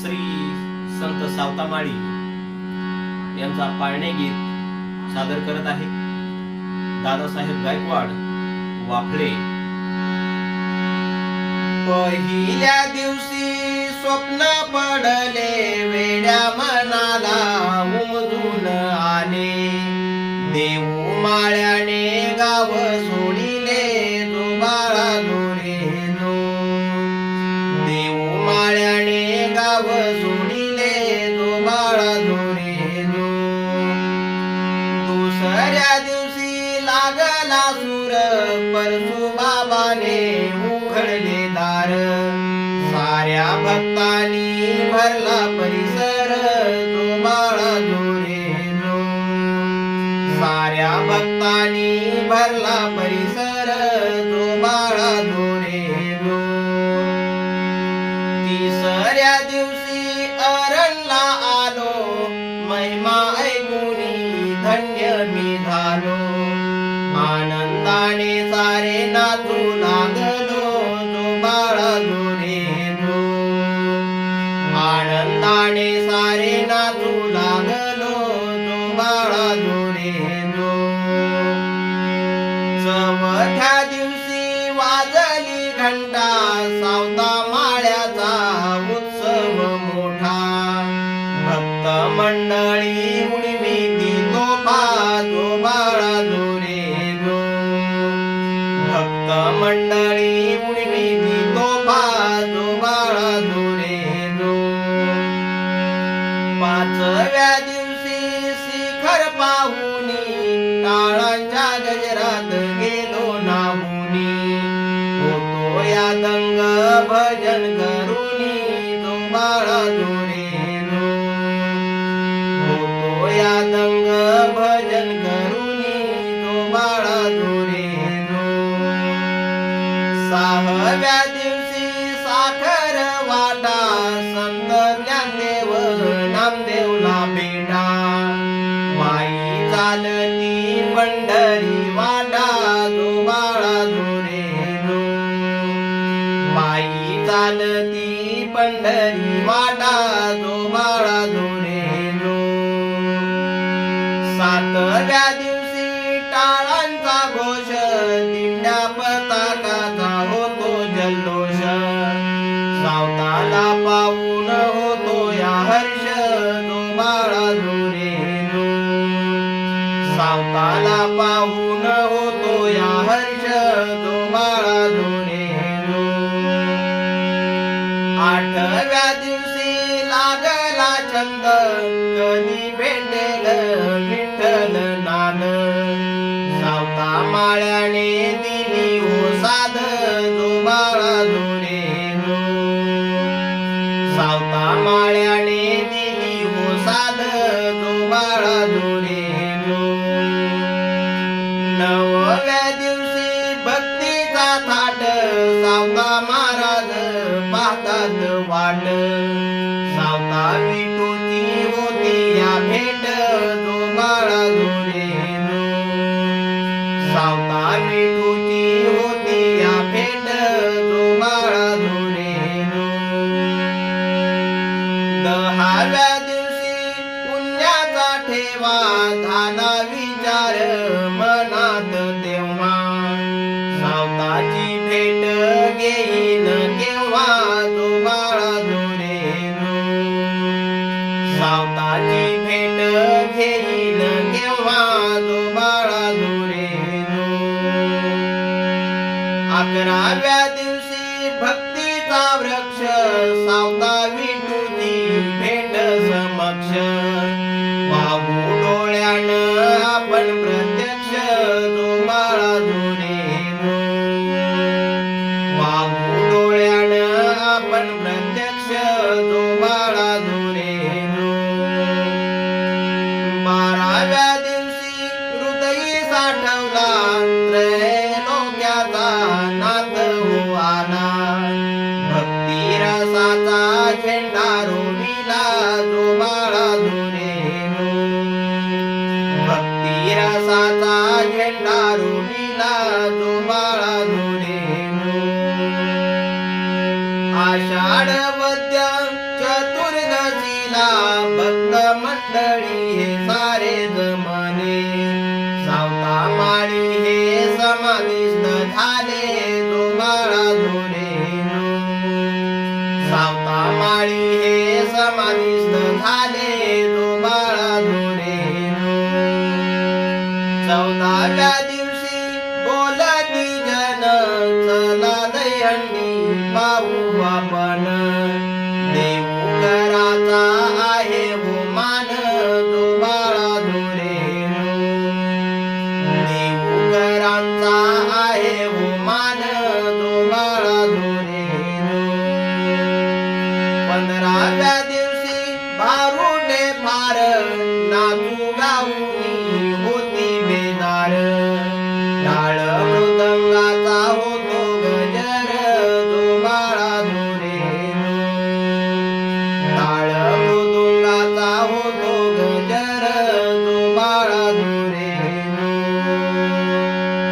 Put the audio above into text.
श्री संत सावतामाळी यांचा पाळणे गीत सादर करत आहे. दादासाहेब गायकवाड वाफळे. पहिल्या दिवशी स्वप्न पडले वेड्या मनाला उमजून आले. देऊ माळ्याने गाव सोडी सूर उघडले दार. साऱ्या भक्तांनी भरला परिसर तो बाळा जोरे साऱ्या भक्तांनी भरला परिसर तो बाळा जोरे तिसऱ्या दिवशी अरणला आलो महिमा ऐकून धन्य मी झालो. आनंदाने सारे नाचू लागलो जो बाळा आनंदाने सारे नाचू लागलो जो बाळा जोरे जो चवथ्या दिवशी वाजली घंटा सावता माळ्याचा उत्सव मोठा. भक्त मंडळी भजन करुणी तुम्हाला बाळा होतो हो, या दंग भजन करुणी तुम्हाला बाळा सहाव्या दिवशी साखर वाटा संत ज्ञानदेव नामदेवला बेटा माई चालती पंढरी चालती पंढरी वाटा जो बाळा जोरे जो सातव्या दिवशी टाळांचा घोष दिंड्या पताकाचा होतो जल्लोष. सावताला पाहून होतो या हर्ष जो बाळा जोरे जो सावताला पाहून होतो या हर्ष जो बाळा जोरे कधी भेटेल विठ्ठल नान. सावता माळ्याने दिली हो साध जो बाळा जोरे सावता माळ्याने दिली हो साध जो बाळा जोरे नवव्या दिवशी भक्तीचा थाट सावता महाराज पाहतात वाट. सावता सावतारी तुझी होती या भेट तुम्हाला बाळा दहाव्या दिवशी पुण्याचा ठेवा धाना विचार मनात तेव्हा. सावताची भेट घेईन केव्हा तुम्हाला बाळा सावताची भेट घेईन केव्हा तुम्हाला अकराव्या दिवशी भक्तीचा वृक्ष सावता विठूची भेट समक्ष. जोरे चतुर्दशीला भक्त मंडळी हे सारे जमाने. सावता माळी हे समाविष्ट झाले तुम्हाला धुरे सावता माळी हे समाविष्ट झाले तुम्हाला धुरे चौदाव्या दिवशी बोलती जन चला दहीहंडी पाहू आपण.